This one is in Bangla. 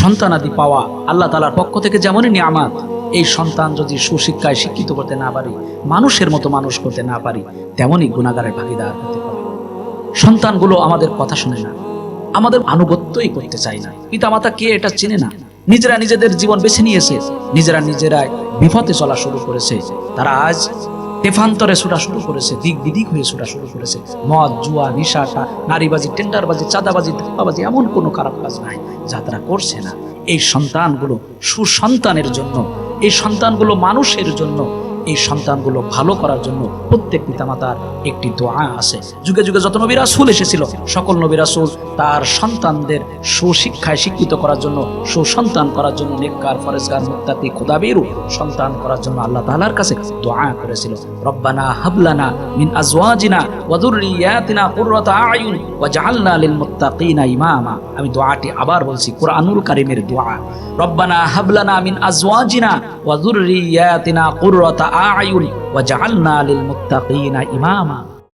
সন্তানাদি পাওয়া আল্লাহ তালার পক্ষ থেকে যেমনই নিয়ামাত, এই সন্তান যদি সুশিক্ষায় শিক্ষিত করতে না পারি, মানুষের মতো মানুষ করতে না পারি, তেমনই গুণাগারের ভাগিদার হতে হবে। সন্তানগুলো আমাদের কথা শুনে না, আমাদের আনুগত্যই করতে চায় না। পিতামাতা কে এটা চেনে না? নিজেরা নিজেদের জীবন বেছে নিয়েছে, নিজেরা নিজেরাই বিপথে চলা শুরু করেছে। তারা আজ তেফান্তরে ছোটা শুরু করেছে, দিক বিদিক হয়ে ছোটা শুরু করেছে। মদ, জুয়া নিশাটা নারীবাজি, টেন্ডারবাজি, চাঁদাবাজি, ধাপ্পাবাজি এমন কোনো খারাপ কাজ নাই যা তারা করছে না। এই সন্তানগুলো সুসন্তানের জন্য, এই সন্তানগুলো মানুষের জন্য এই সন্তানগুলো ভালো করার জন্য প্রত্যেক পিতামাতার একটি দোয়া আছে। যুগে যুগে যত নবী রাসূল এসেছিল, সকল নবী রাসূল তার সন্তানদের সুশিক্ষায় শিক্ষিত করার জন্য, সুসন্তান করার জন্য, নেককার, ফরেজগার, মুত্তাকি, খোদাবেরু সন্তান করার জন্য আল্লাহ তাআলার কাছে দোয়া করেছিল। রব্বানা হাবলানা মিন আজওয়াজিনা ওয়া যুররিয়াতিনা কুররাতা আয়ুন ওয়াজআলনা লিল মুত্তাকিনা ইমামা। আমি দোয়াটি আবার বলছি, কোরআনুল কারীমের দোয়া। রব্বানা হাবলানা মিন আজওয়াজিনা ওয়া যুররিয়াতিনা কুররাতা আয়ুন ওয়াজআলনা লিল মুত্তাকিনা ইমামা